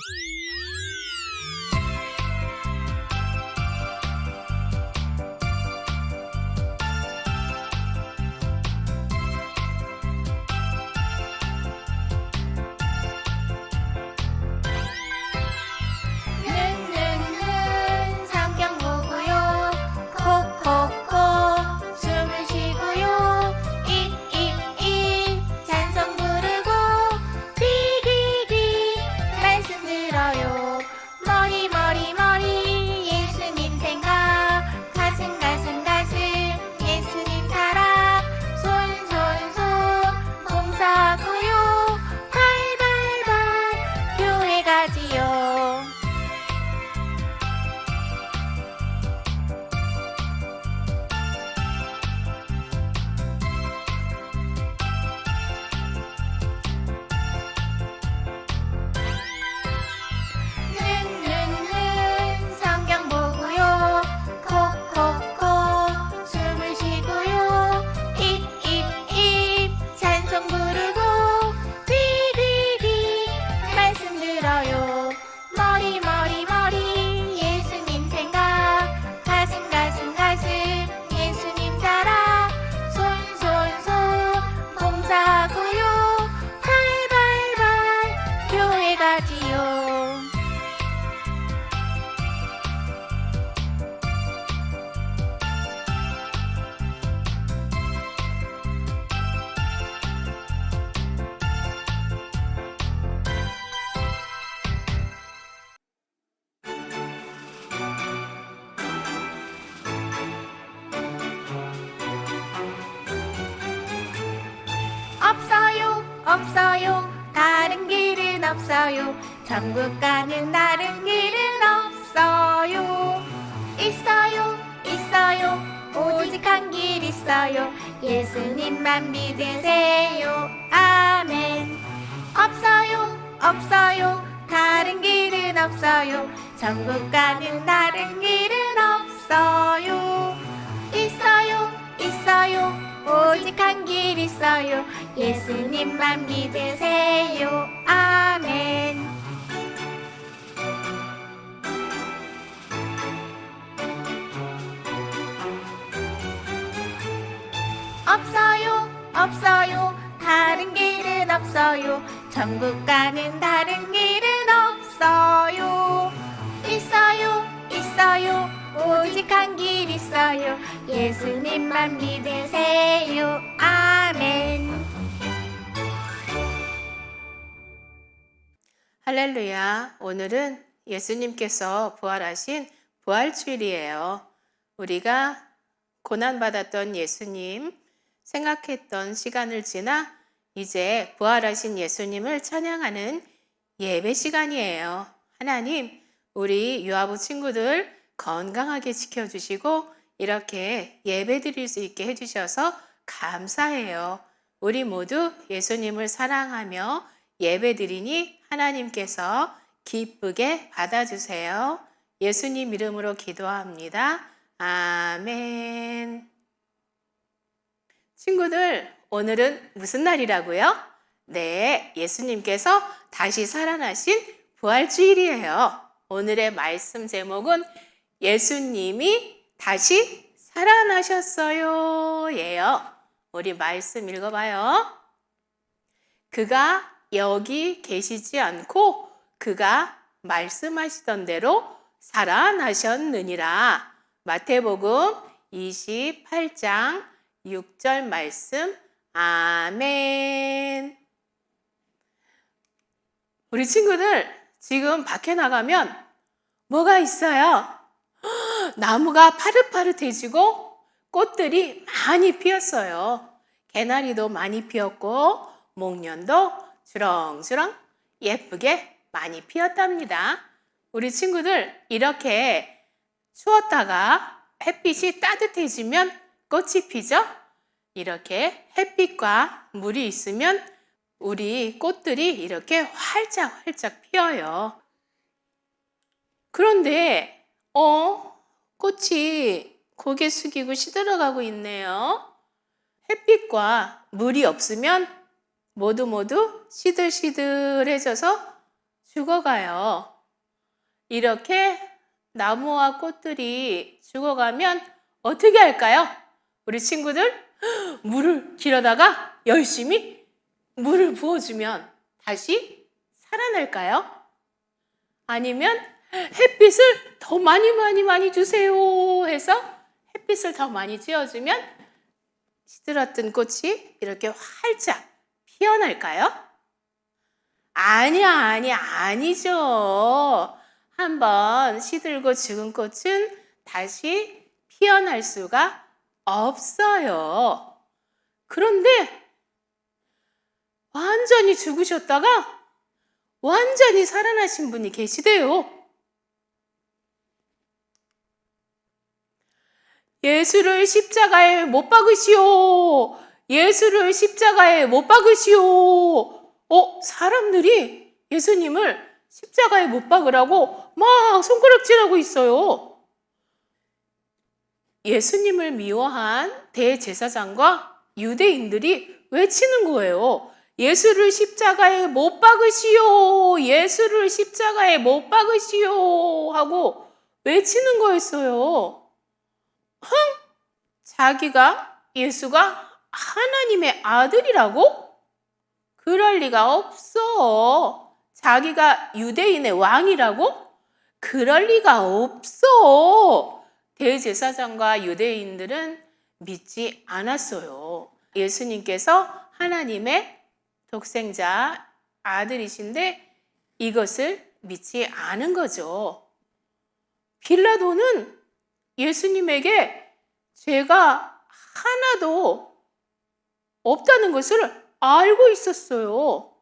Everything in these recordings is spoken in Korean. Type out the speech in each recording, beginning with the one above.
Yeah. 천국 가는 다른 길은 없어요. 있어요 있어요. 오직 한 길 있어요. 예수님만 믿으세요. 아멘. 없어요 없어요. 다른 길은 없어요. 천국 가는 다른 길은 없어요. 있어요 있어요. 오직 한 길 있어요. 예수님만 믿으세요. 아멘 없어요 없어요. 다른 길은 없어요. 천국 가는 다른 길은 없어요. 있어요 있어요. 오직 한 길 있어요. 예수님만 믿으세요. 아멘. 할렐루야. 오늘은 예수님께서 부활하신 부활주일이에요. 우리가 고난받았던 예수님, 생각했던 시간을 지나 이제 부활하신 예수님을 찬양하는 예배 시간이에요. 하나님, 우리 유아부 친구들 건강하게 지켜주시고 이렇게 예배 드릴 수 있게 해주셔서 감사해요. 우리 모두 예수님을 사랑하며 예배 드리니 하나님께서 기쁘게 받아주세요. 예수님 이름으로 기도합니다. 아멘. 친구들, 오늘은 무슨 날이라고요? 네, 예수님께서 다시 살아나신 부활주일이에요. 오늘의 말씀 제목은 예수님이 다시 살아나셨어요. 예요. 우리 말씀 읽어봐요. 그가 여기 계시지 않고 그가 말씀하시던 대로 살아나셨느니라. 마태복음 28장 6절 말씀. 아멘. 우리 친구들 지금 밖에 나가면 뭐가 있어요? 나무가 파릇파릇해지고 꽃들이 많이 피었어요. 개나리도 많이 피었고 목련도 주렁주렁 예쁘게 많이 피었답니다. 우리 친구들 이렇게 추웠다가 햇빛이 따뜻해지면 꽃이 피죠? 이렇게 햇빛과 물이 있으면 우리 꽃들이 이렇게 활짝 활짝 피어요. 그런데, 어, 꽃이 고개 숙이고 시들어가고 있네요. 햇빛과 물이 없으면 모두 모두 시들시들해져서 죽어가요. 이렇게 나무와 꽃들이 죽어가면 어떻게 할까요? 우리 친구들 물을 길어다가 열심히 물을 부어주면 다시 살아날까요? 아니면 햇빛을 더 많이 많이 많이 주세요 해서 햇빛을 더 많이 쬐어주면 시들었던 꽃이 이렇게 활짝 피어날까요? 아니야, 아니, 아니죠. 한번 시들고 죽은 꽃은 다시 피어날 수가 없어요. 그런데 완전히 죽으셨다가 완전히 살아나신 분이 계시대요. 예수를 십자가에 못 박으시오. 예수를 십자가에 못 박으시오. 어, 사람들이 예수님을 십자가에 못 박으라고 막 손가락질하고 있어요. 예수님을 미워한 대제사장과 유대인들이 외치는 거예요. 예수를 십자가에 못 박으시오. 예수를 십자가에 못 박으시오. 하고 외치는 거였어요. 흥! 자기가 예수가 하나님의 아들이라고? 그럴 리가 없어. 자기가 유대인의 왕이라고? 그럴 리가 없어. 대제사장과 유대인들은 믿지 않았어요. 예수님께서 하나님의 독생자 아들이신데 이것을 믿지 않은 거죠. 빌라도는 예수님에게 죄가 하나도 없다는 것을 알고 있었어요.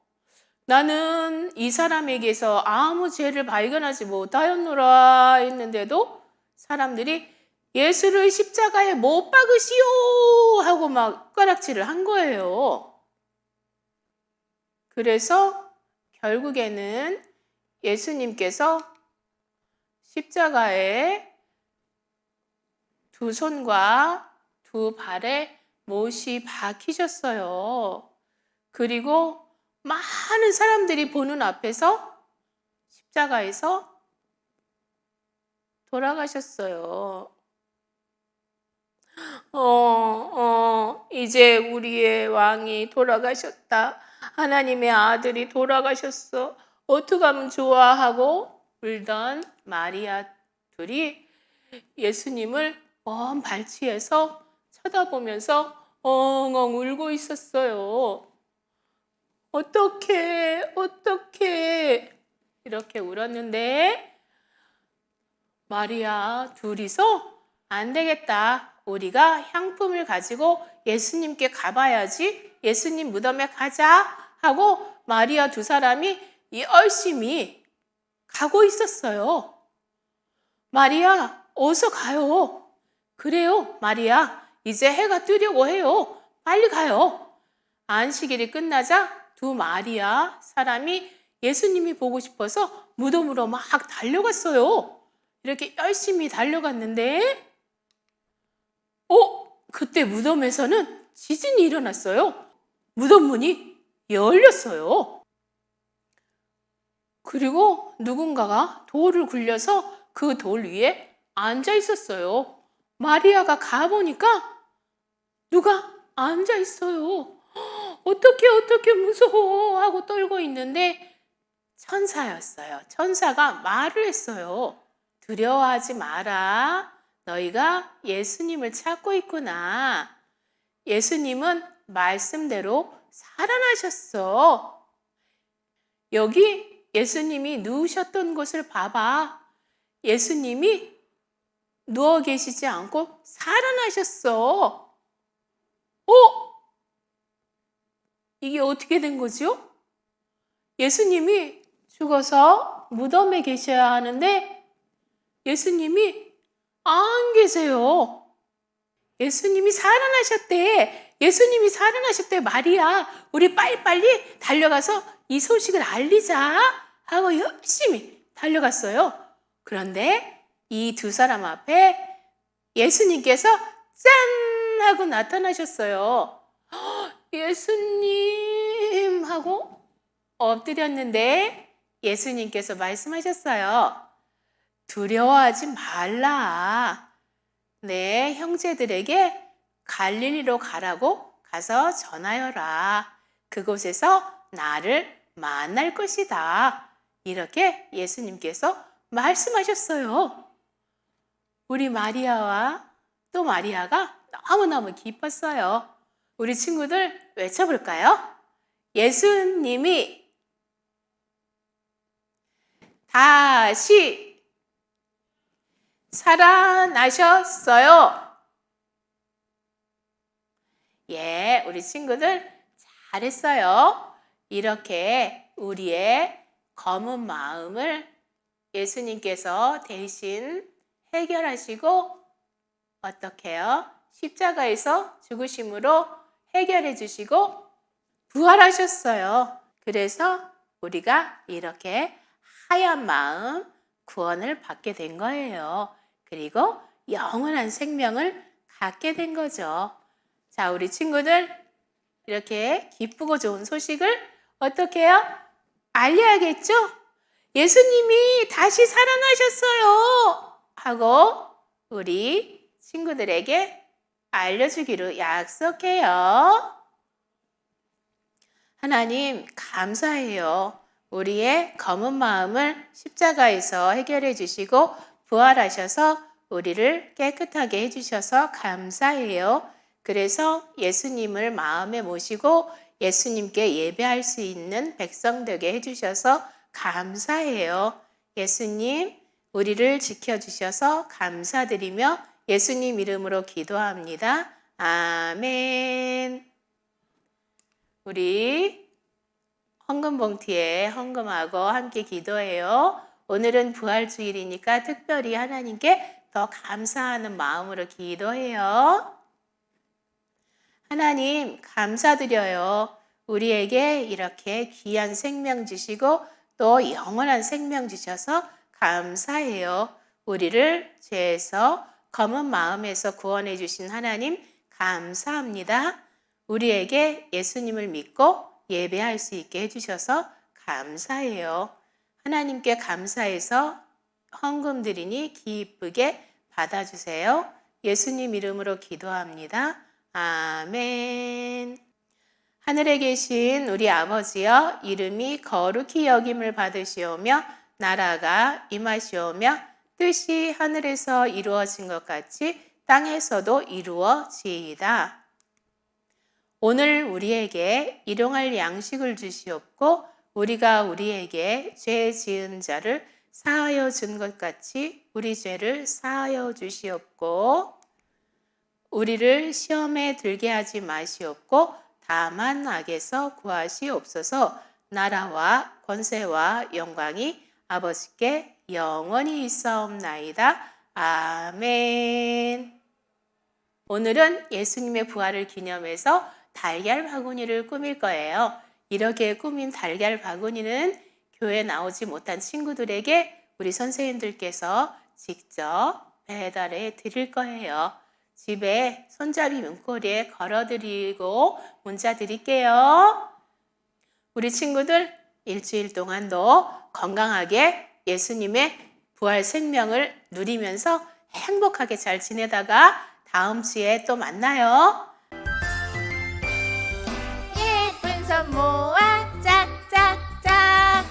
나는 이 사람에게서 아무 죄를 발견하지 못하였노라 했는데도 사람들이 예수를 십자가에 못 박으시오 하고 막 숟가락질을 한 거예요. 그래서 결국에는 예수님께서 십자가에 두 손과 두 발에 못이 박히셨어요. 그리고 많은 사람들이 보는 앞에서 십자가에서 돌아가셨어요. 어, 어, 이제 우리의 왕이 돌아가셨다. 하나님의 아들이 돌아가셨어. 어떡하면 좋아 하고 울던 마리아 둘이 예수님을 먼 발치에서 쳐다보면서 엉엉 울고 있었어요. 어떻게, 어떻게, 이렇게 울었는데, 마리아 둘이서 안 되겠다. 우리가 향품을 가지고 예수님께 가봐야지. 예수님 무덤에 가자. 하고 마리아 두 사람이 열심히 가고 있었어요. 마리아, 어서 가요. 그래요, 마리아. 이제 해가 뜨려고 해요. 빨리 가요. 안식일이 끝나자 두 마리아 사람이 예수님이 보고 싶어서 무덤으로 막 달려갔어요. 이렇게 열심히 달려갔는데, 어? 그때 무덤에서는 지진이 일어났어요. 무덤 문이 열렸어요. 그리고 누군가가 돌을 굴려서 그 돌 위에 앉아 있었어요. 마리아가 가보니까 누가 앉아 있어요. 어떻게 어떻게 무서워 하고 떨고 있는데 천사였어요. 천사가 말을 했어요. 두려워하지 마라. 너희가 예수님을 찾고 있구나. 예수님은 말씀대로 살아나셨어. 여기 예수님이 누우셨던 곳을 봐봐. 예수님이 누워 계시지 않고 살아나셨어. 어? 이게 어떻게 된 거죠? 예수님이 죽어서 무덤에 계셔야 하는데 예수님이 안 계세요. 예수님이 살아나셨대. 예수님이 살아나셨대. 마리아, 우리 빨리빨리 달려가서 이 소식을 알리자. 하고 열심히 달려갔어요. 그런데 이 두 사람 앞에 예수님께서 짠! 하고 나타나셨어요. 헉, 예수님! 하고 엎드렸는데 예수님께서 말씀하셨어요. 두려워하지 말라. 내 형제들에게 갈릴리로 가라고 가서 전하여라. 그곳에서 나를 만날 것이다. 이렇게 예수님께서 말씀하셨어요. 우리 마리아와 또 마리아가 너무너무 기뻤어요. 우리 친구들 외쳐볼까요? 예수님이 다시 살아나셨어요. 예, 우리 친구들 잘했어요. 이렇게 우리의 검은 마음을 예수님께서 대신 해결하시고 어떻게요? 십자가에서 죽으심으로 해결해 주시고 부활하셨어요. 그래서 우리가 이렇게 하얀 마음 구원을 받게 된 거예요. 그리고 영원한 생명을 갖게 된 거죠. 자, 우리 친구들 이렇게 기쁘고 좋은 소식을 어떻게 해요? 알려야겠죠? 예수님이 다시 살아나셨어요! 하고 우리 친구들에게 알려주기로 약속해요. 하나님, 감사해요. 우리의 검은 마음을 십자가에서 해결해 주시고 부활하셔서 우리를 깨끗하게 해주셔서 감사해요. 그래서 예수님을 마음에 모시고 예수님께 예배할 수 있는 백성 되게 해주셔서 감사해요. 예수님, 우리를 지켜주셔서 감사드리며 예수님 이름으로 기도합니다. 아멘. 우리 헌금봉투에 헌금하고 함께 기도해요. 오늘은 부활주일이니까 특별히 하나님께 더 감사하는 마음으로 기도해요. 하나님, 감사드려요. 우리에게 이렇게 귀한 생명 주시고 또 영원한 생명 주셔서 감사해요. 우리를 죄에서 검은 마음에서 구원해 주신 하나님, 감사합니다. 우리에게 예수님을 믿고 예배할 수 있게 해주셔서 감사해요. 하나님께 감사해서 헌금 드리니 기쁘게 받아주세요. 예수님 이름으로 기도합니다. 아멘. 하늘에 계신 우리 아버지여 이름이 거룩히 여김을 받으시오며 나라가 임하시오며 뜻이 하늘에서 이루어진 것 같이 땅에서도 이루어지이다. 오늘 우리에게 일용할 양식을 주시옵고 우리가 우리에게 죄 지은 자를 사하여 준 것 같이 우리 죄를 사하여 주시옵고 우리를 시험에 들게 하지 마시옵고 다만 악에서 구하시옵소서 나라와 권세와 영광이 아버지께 영원히 있사옵나이다. 아멘. 오늘은 예수님의 부활을 기념해서 달걀 바구니를 꾸밀 거예요. 이렇게 꾸민 달걀 바구니는 교회 나오지 못한 친구들에게 우리 선생님들께서 직접 배달해 드릴 거예요. 집에 손잡이 문고리에 걸어 드리고 문자 드릴게요. 우리 친구들 일주일 동안도 건강하게 예수님의 부활 생명을 누리면서 행복하게 잘 지내다가 다음 주에 또 만나요. 손 모아 짝짝짝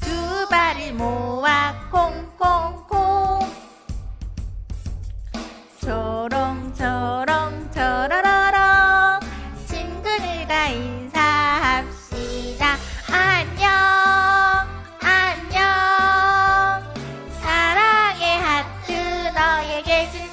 두 발을 모아 콩콩콩. 초롱초롱 초로로로. 친구들과 인사합시다. 안녕 안녕. 사랑의 하트 너에게 줄